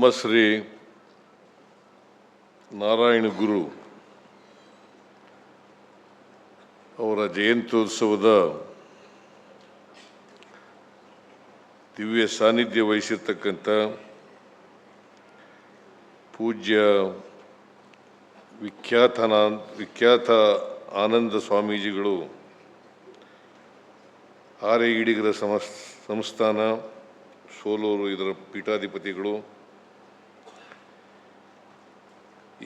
ಬ್ರಹ್ಮಶ್ರೀ ನಾರಾಯಣ ಗುರು ಅವರ ಜಯಂತ್ಯೋತ್ಸವದ ದಿವ್ಯ ಸಾನ್ನಿಧ್ಯ ವಹಿಸಿರ್ತಕ್ಕಂಥ ಪೂಜ್ಯ ವಿಖ್ಯಾತನ ವಿಖ್ಯಾತ ಆನಂದ ಸ್ವಾಮೀಜಿಗಳು ಆರ್ಯ ಸಮಸ್ ಸಂಸ್ಥಾನ ಸೋಲೂರು ಇದರ ಪೀಠಾಧಿಪತಿಗಳು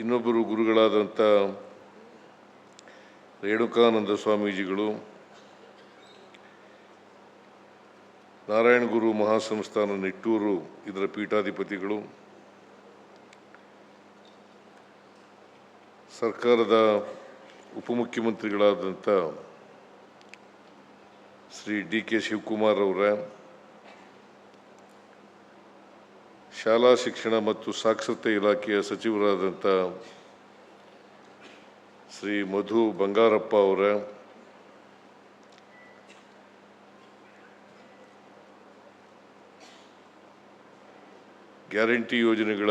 ಇನ್ನೊಬ್ಬರು ಗುರುಗಳಾದಂಥ ರೇಣುಕಾನಂದ ಸ್ವಾಮೀಜಿಗಳು, ನಾರಾಯಣ ಗುರು ಮಹಾಸಂಸ್ಥಾನ ನಿಟ್ಟೂರು ಇದರ ಪೀಠಾಧಿಪತಿಗಳು, ಸರ್ಕಾರದ ಉಪಮುಖ್ಯಮಂತ್ರಿಗಳಾದಂಥ ಶ್ರೀ ಡಿ ಕೆ ಶಿವಕುಮಾರ್ ಅವರ ಶಾಲಾ ಶಿಕ್ಷಣ ಮತ್ತು ಸಾಕ್ಷರತೆ ಇಲಾಖೆಯ ಸಚಿವರಾದಂಥ ಶ್ರೀ ಮಧು ಬಂಗಾರಪ್ಪ ಅವರ, ಗ್ಯಾರಂಟಿ ಯೋಜನೆಗಳ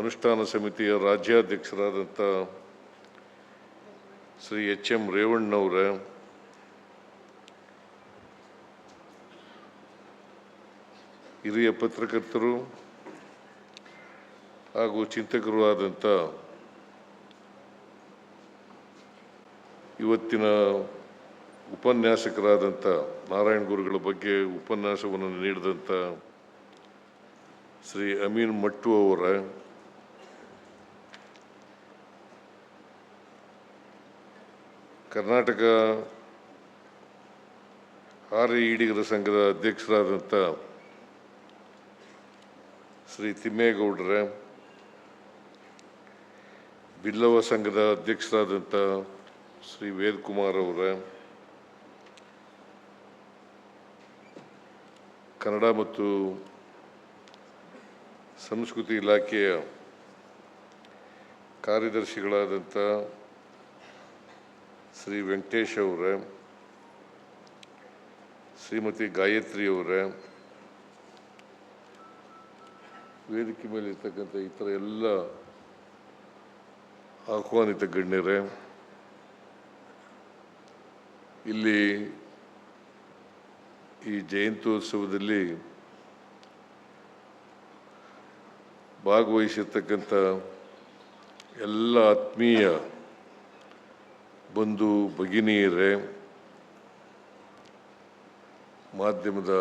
ಅನುಷ್ಠಾನ ಸಮಿತಿಯ ರಾಜ್ಯಾಧ್ಯಕ್ಷರಾದಂಥ ಶ್ರೀ ಎಚ್ ಎಂ ರೇವಣ್ಣವರ, ಹಿರಿಯ ಪತ್ರಕರ್ತರು ಹಾಗೂ ಚಿಂತಕರು ಆದಂಥ ಇವತ್ತಿನ ಉಪನ್ಯಾಸಕರಾದಂಥ ನಾರಾಯಣ ಗುರುಗಳ ಬಗ್ಗೆ ಉಪನ್ಯಾಸವನ್ನು ನೀಡಿದಂಥ ಶ್ರೀ ಅಮೀನ್ ಮಟ್ಟು ಅವರ ಕರ್ನಾಟಕ ಆರ್ಯ ಈಡಿಗರ ಸಂಘದ ಅಧ್ಯಕ್ಷರಾದಂಥ ಶ್ರೀ ತಿಮ್ಮೇಗೌಡರ ಬಿಲ್ಲವ ಸಂಘದ ಅಧ್ಯಕ್ಷರಾದಂಥ ಶ್ರೀ ವೇದಕುಮಾರ್ ಅವರ, ಕನ್ನಡ ಮತ್ತು ಸಂಸ್ಕೃತಿ ಇಲಾಖೆಯ ಕಾರ್ಯದರ್ಶಿಗಳಾದಂಥ ಶ್ರೀ ವೆಂಕಟೇಶ್ ಅವರ, ಶ್ರೀಮತಿ ಗಾಯತ್ರಿ ಅವರ, ವೇದಿಕೆ ಮೇಲೆ ಇರ್ತಕ್ಕಂಥ ಇತರ ಎಲ್ಲ ಆಹ್ವಾನಿತ ಗಣ್ಯರೇ ಇಲ್ಲಿ ಈ ಜಯಂತ್ಯೋತ್ಸವದಲ್ಲಿ ಭಾಗವಹಿಸಿರ್ತಕ್ಕಂಥ ಎಲ್ಲ ಆತ್ಮೀಯ ಬಂಧು ಭಗಿನಿಯರೇ ಮಾಧ್ಯಮದ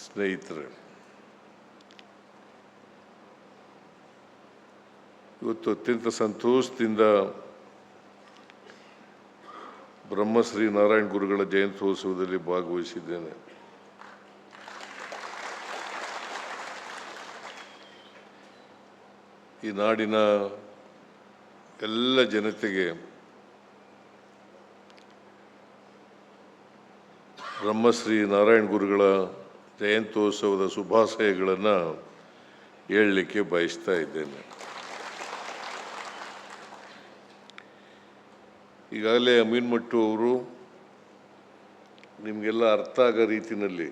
ಸ್ನೇಹಿತರೆ ಇವತ್ತು ಅತ್ಯಂತ ಸಂತೋಷದಿಂದ ಬ್ರಹ್ಮಶ್ರೀ ನಾರಾಯಣ ಗುರುಗಳ ಜಯಂತ್ಯೋತ್ಸವದಲ್ಲಿ ಭಾಗವಹಿಸಿದ್ದೇನೆ. ಈ ನಾಡಿನ ಎಲ್ಲ ಜನತೆಗೆ ಬ್ರಹ್ಮಶ್ರೀ ನಾರಾಯಣ ಗುರುಗಳ ಜಯಂತ್ಯೋತ್ಸವದ ಶುಭಾಶಯಗಳನ್ನು ಹೇಳಲಿಕ್ಕೆ ಬಯಸ್ತಾ ಇದ್ದೇನೆ. ಈಗಾಗಲೇ ಅಮೀನ್ ಮಟ್ಟು ಅವರು ನಿಮಗೆಲ್ಲ ಅರ್ಥ ಆಗೋ ರೀತಿಯಲ್ಲಿ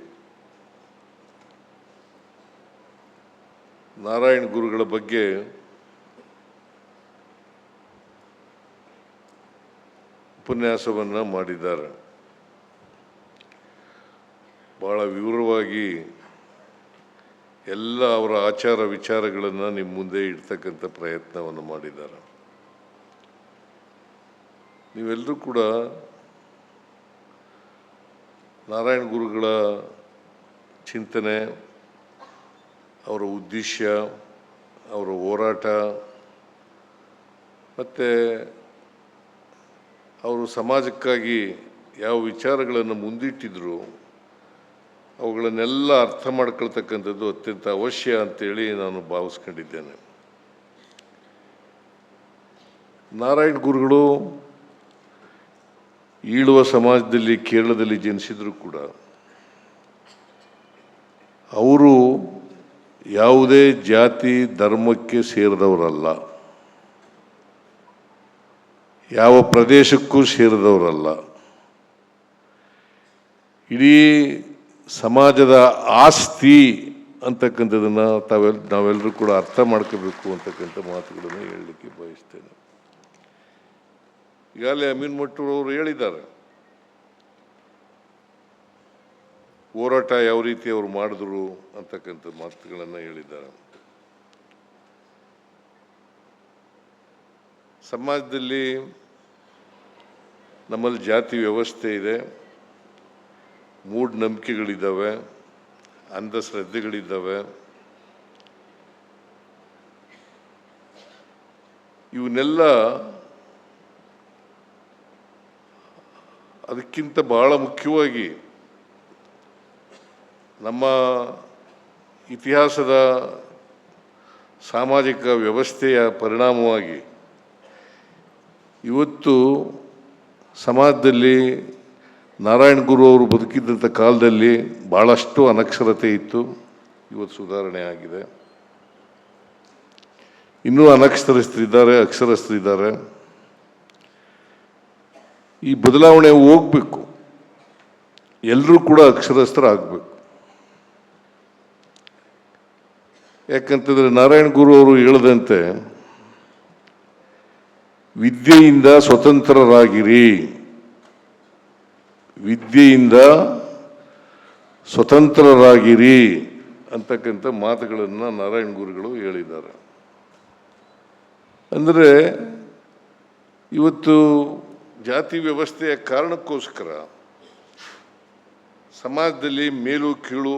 ನಾರಾಯಣ ಗುರುಗಳ ಬಗ್ಗೆ ಉಪನ್ಯಾಸವನ್ನು ಮಾಡಿದ್ದಾರೆ. ಭಾಳ ವಿವರವಾಗಿ ಎಲ್ಲ ಅವರ ಆಚಾರ ವಿಚಾರಗಳನ್ನು ನಿಮ್ಮ ಮುಂದೆ ಇಡ್ತಕ್ಕಂಥ ಪ್ರಯತ್ನವನ್ನು ಮಾಡಿದ್ದಾರೆ. ನೀವೆಲ್ಲರೂ ಕೂಡ ನಾರಾಯಣ ಗುರುಗಳ ಚಿಂತನೆ, ಅವರ ಉದ್ದೇಶ, ಅವರ ಹೋರಾಟ, ಮತ್ತು ಅವರು ಸಮಾಜಕ್ಕಾಗಿ ಯಾವ ವಿಚಾರಗಳನ್ನು ಮುಂದಿಟ್ಟಿದ್ರು, ಅವುಗಳನ್ನೆಲ್ಲ ಅರ್ಥ ಮಾಡ್ಕೊಳ್ತಕ್ಕಂಥದ್ದು ಅತ್ಯಂತ ಅವಶ್ಯ ಅಂತೇಳಿ ನಾನು ಭಾವಿಸ್ಕೊಂಡಿದ್ದೇನೆ. ನಾರಾಯಣ ಗುರುಗಳು ಈಳುವ ಸಮಾಜದಲ್ಲಿ ಕೇರಳದಲ್ಲಿ ಜನಿಸಿದರೂ ಕೂಡ ಅವರು ಯಾವುದೇ ಜಾತಿ, ಧರ್ಮಕ್ಕೆ ಸೇರಿದವರಲ್ಲ. ಯಾವ ಪ್ರದೇಶಕ್ಕೂ ಸೇರಿದವರಲ್ಲ. ಇಡೀ ಸಮಾಜದ ಆಸ್ತಿ ಅಂತಕ್ಕಂಥದ್ದನ್ನು ತಾವೆಲ್ ನಾವೆಲ್ಲರೂ ಕೂಡ ಅರ್ಥ ಮಾಡ್ಕೋಬೇಕು ಅಂತಕ್ಕಂಥ ಮಾತುಗಳನ್ನು ಹೇಳಲಿಕ್ಕೆ ಬಯಸ್ತೇನೆ. ಈಗಾಗಲೇ ಅಮೀನ್ ಮಟ್ಟೂರವರು ಹೇಳಿದ್ದಾರೆ. ಹೋರಾಟ ಯಾವ ರೀತಿ ಅವರು ಮಾಡಿದ್ರು ಅಂತಕ್ಕಂಥ ಮಾತುಗಳನ್ನು ಹೇಳಿದ್ದಾರೆ. ಸಮಾಜದಲ್ಲಿ ನಮ್ಮಲ್ಲಿ ಜಾತಿ ವ್ಯವಸ್ಥೆ ಇದೆ. ಮೂಢನಂಬಿಕೆಗಳಿದ್ದಾವೆ ಅಂಧಶ್ರದ್ಧೆಗಳಿದ್ದಾವೆ. ಇವನ್ನೆಲ್ಲ ಅದಕ್ಕಿಂತ ಬಹಳ ಮುಖ್ಯವಾಗಿ ನಮ್ಮ ಇತಿಹಾಸದ ಸಾಮಾಜಿಕ ವ್ಯವಸ್ಥೆಯ ಪರಿಣಾಮವಾಗಿ ಇವತ್ತು ಸಮಾಜದಲ್ಲಿ ನಾರಾಯಣ ಗುರು ಅವರು ಬದುಕಿದ್ದಂಥ ಕಾಲದಲ್ಲಿ ಭಾಳಷ್ಟು ಅನಕ್ಷರತೆ ಇತ್ತು. ಇವತ್ತು ಸುಧಾರಣೆ ಆಗಿದೆ. ಇನ್ನೂ ಅನಕ್ಷರಸ್ಥರಿದ್ದಾರೆ, ಅಕ್ಷರಸ್ಥರಿದ್ದಾರೆ. ಈ ಬದಲಾವಣೆ ಹೋಗ್ಬೇಕು. ಎಲ್ಲರೂ ಕೂಡ ಅಕ್ಷರಸ್ಥರ ಆಗಬೇಕು ಯಾಕಂತಂದ್ರೆ ನಾರಾಯಣ ಗುರು ಅವರು ಹೇಳದಂತೆ, ವಿದ್ಯೆಯಿಂದ ಸ್ವತಂತ್ರರಾಗಿರಿ. ವಿದ್ಯೆಯಿಂದ ಸ್ವತಂತ್ರರಾಗಿರಿ ಅಂತಕ್ಕಂಥ ಮಾತುಗಳನ್ನು ನಾರಾಯಣ ಗುರುಗಳು ಹೇಳಿದ್ದಾರೆ. ಅಂದರೆ ಇವತ್ತು ಜಾತಿ ವ್ಯವಸ್ಥೆಯ ಕಾರಣಕ್ಕೋಸ್ಕರ ಸಮಾಜದಲ್ಲಿ ಮೇಲು ಕೀಳು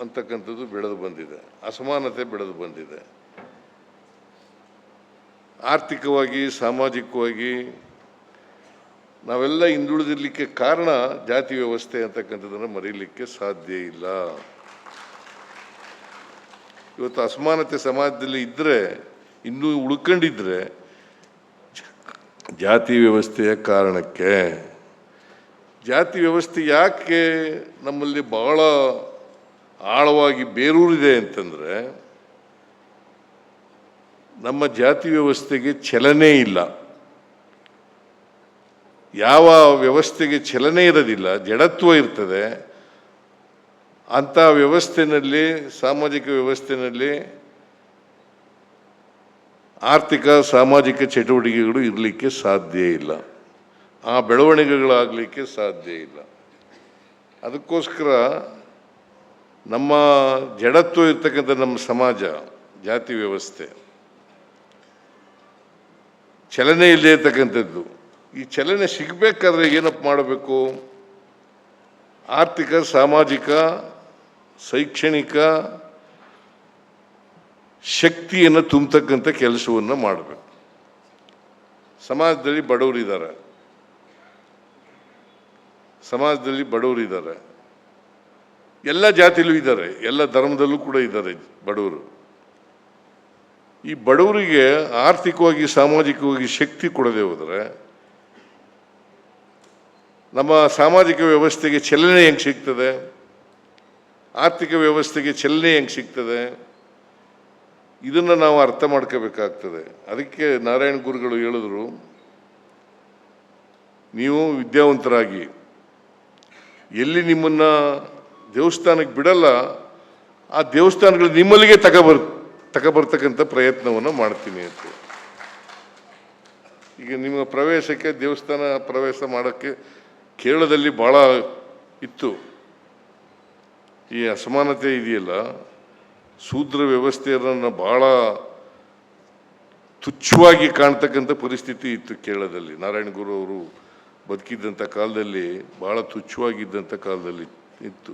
ಅಂತಕ್ಕಂಥದ್ದು ಬೆಳೆದು ಬಂದಿದೆ. ಅಸಮಾನತೆ ಬೆಳೆದು ಬಂದಿದೆ. ಆರ್ಥಿಕವಾಗಿ, ಸಾಮಾಜಿಕವಾಗಿ ನಾವೆಲ್ಲ ಹಿಂದುಳಿದಿರಲಿಕ್ಕೆ ಕಾರಣ ಜಾತಿ ವ್ಯವಸ್ಥೆ ಅಂತಕ್ಕಂಥದ್ದನ್ನು ಮರೀಲಿಕ್ಕೆ ಸಾಧ್ಯ ಇಲ್ಲ. ಇವತ್ತು ಅಸಮಾನತೆ ಸಮಾಜದಲ್ಲಿ ಇದ್ದರೆ ಇನ್ನೂ ಉಳ್ಕೊಂಡಿದ್ರೆ ಜಾತಿ ವ್ಯವಸ್ಥೆಯ ಕಾರಣಕ್ಕೆ, ಜಾತಿ ವ್ಯವಸ್ಥೆ ಯಾಕೆ ನಮ್ಮಲ್ಲಿ ಬಹಳ ಆಳವಾಗಿ ಬೇರೂರಿದೆ ಅಂತಂದರೆ, ನಮ್ಮ ಜಾತಿ ವ್ಯವಸ್ಥೆಗೆ ಚಲನೆ ಇಲ್ಲ. ಯಾವ ವ್ಯವಸ್ಥೆಗೆ ಚಲನೆ ಇರೋದಿಲ್ಲ, ಜಡತ್ವ ಇರ್ತದೆ, ಅಂಥ ವ್ಯವಸ್ಥೆಯಲ್ಲಿ ಸಾಮಾಜಿಕ ವ್ಯವಸ್ಥೆನಲ್ಲಿ ಆರ್ಥಿಕ, ಸಾಮಾಜಿಕ ಚಟುವಟಿಕೆಗಳು ಇರಲಿಕ್ಕೆ ಸಾಧ್ಯ ಇಲ್ಲ. ಆ ಬೆಳವಣಿಗೆಗಳಾಗಲಿಕ್ಕೆ ಸಾಧ್ಯ ಇಲ್ಲ. ಅದಕ್ಕೋಸ್ಕರ ನಮ್ಮ ಜಡತ್ವ ಇರ್ತಕ್ಕಂಥ ನಮ್ಮ ಸಮಾಜ, ಜಾತಿ ವ್ಯವಸ್ಥೆ, ಚಲನೆ ಇಲ್ಲದೆ ಇರ್ತಕ್ಕಂಥದ್ದು, ಈ ಚಲನೆ ಸಿಗಬೇಕಾದ್ರೆ ಏನಪ್ಪ ಮಾಡಬೇಕು? ಆರ್ಥಿಕ, ಸಾಮಾಜಿಕ, ಶೈಕ್ಷಣಿಕ ಶಕ್ತಿಯನ್ನು ತುಂಬತಕ್ಕಂಥ ಕೆಲಸವನ್ನು ಮಾಡಬೇಕು. ಸಮಾಜದಲ್ಲಿ ಬಡವರಿದ್ದಾರೆ ಸಮಾಜದಲ್ಲಿ ಬಡವರಿದ್ದಾರೆ ಎಲ್ಲ ಜಾತಿಲೂ ಇದ್ದಾರೆ ಎಲ್ಲ ಧರ್ಮದಲ್ಲೂ ಕೂಡ ಇದ್ದಾರೆ ಬಡವರು. ಈ ಬಡವರಿಗೆ ಆರ್ಥಿಕವಾಗಿ, ಸಾಮಾಜಿಕವಾಗಿ ಶಕ್ತಿ ಕೊಡದೆ ಹೋದರೆ ನಮ್ಮ ಸಾಮಾಜಿಕ ವ್ಯವಸ್ಥೆಗೆ ಚಲನೆ ಹೆಂಗೆ ಸಿಗ್ತದೆ? ಆರ್ಥಿಕ ವ್ಯವಸ್ಥೆಗೆ ಚಲನೆ ಹೆಂಗೆ ಸಿಗ್ತದೆ? ಇದನ್ನು ನಾವು ಅರ್ಥ ಮಾಡ್ಕೋಬೇಕಾಗ್ತದೆ. ಅದಕ್ಕೆ ನಾರಾಯಣ ಗುರುಗಳು ಹೇಳಿದ್ರು, ನೀವು ವಿದ್ಯಾವಂತರಾಗಿ, ಎಲ್ಲಿ ನಿಮ್ಮನ್ನು ದೇವಸ್ಥಾನಕ್ಕೆ ಬಿಡಲ್ಲ, ಆ ದೇವಸ್ಥಾನಗಳು ನಿಮ್ಮಲ್ಲಿಗೆ ತಗೊಬರ್ ತಗೊಬರ್ತಕ್ಕಂಥ ಪ್ರಯತ್ನವನ್ನು ಮಾಡ್ತೀನಿ ಅಂತ ಈಗ ನಿಮ್ಮ ಪ್ರವೇಶಕ್ಕೆ, ದೇವಸ್ಥಾನ ಪ್ರವೇಶ ಮಾಡೋಕ್ಕೆ ಕೇರಳದಲ್ಲಿ ಭಾಳ ಇತ್ತು. ಈ ಅಸಮಾನತೆ ಇದೆಯಲ್ಲ ಶೂದ್ರ ವ್ಯವಸ್ಥೆಯನ್ನು ಭಾಳ ತುಚ್ಛವಾಗಿ ಕಾಣ್ತಕ್ಕಂಥ ಪರಿಸ್ಥಿತಿ ಇತ್ತು ಕೇರಳದಲ್ಲಿ. ನಾರಾಯಣ ಗುರು ಅವರು ಬದುಕಿದ್ದಂಥ ಕಾಲದಲ್ಲಿ ಭಾಳ ತುಚ್ಛವಾಗಿದ್ದಂಥ ಕಾಲದಲ್ಲಿ ಇತ್ತು.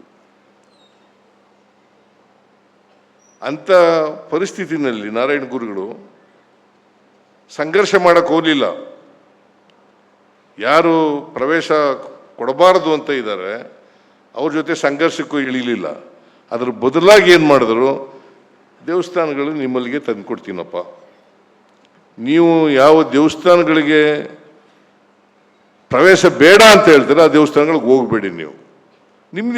ಅಂಥ ಪರಿಸ್ಥಿತಿನಲ್ಲಿ ನಾರಾಯಣ ಗುರುಗಳು ಸಂಘರ್ಷ ಮಾಡಕ್ಕೆ ಹೋಗಲಿಲ್ಲ. ಯಾರು ಪ್ರವೇಶ ಕೊಡಬಾರದು ಅಂತ ಇದ್ದಾರೆ, ಅವ್ರ ಜೊತೆ ಸಂಘರ್ಷಕ್ಕೂ ಇಳಿಲಿಲ್ಲ. ಅದ್ರ ಬದಲಾಗಿ ಏನು ಮಾಡಿದ್ರು ದೇವಸ್ಥಾನಗಳು ನಿಮ್ಮಲ್ಲಿಗೆ ತಂದುಕೊಡ್ತೀನಪ್ಪ ನೀವು ಯಾವ ದೇವಸ್ಥಾನಗಳಿಗೆ ಪ್ರವೇಶ ಬೇಡ ಅಂತ ಹೇಳ್ತೀರ, ಆ ದೇವಸ್ಥಾನಗಳಿಗೆ ಹೋಗಬೇಡಿ ನೀವು. ನಿಮ್ದು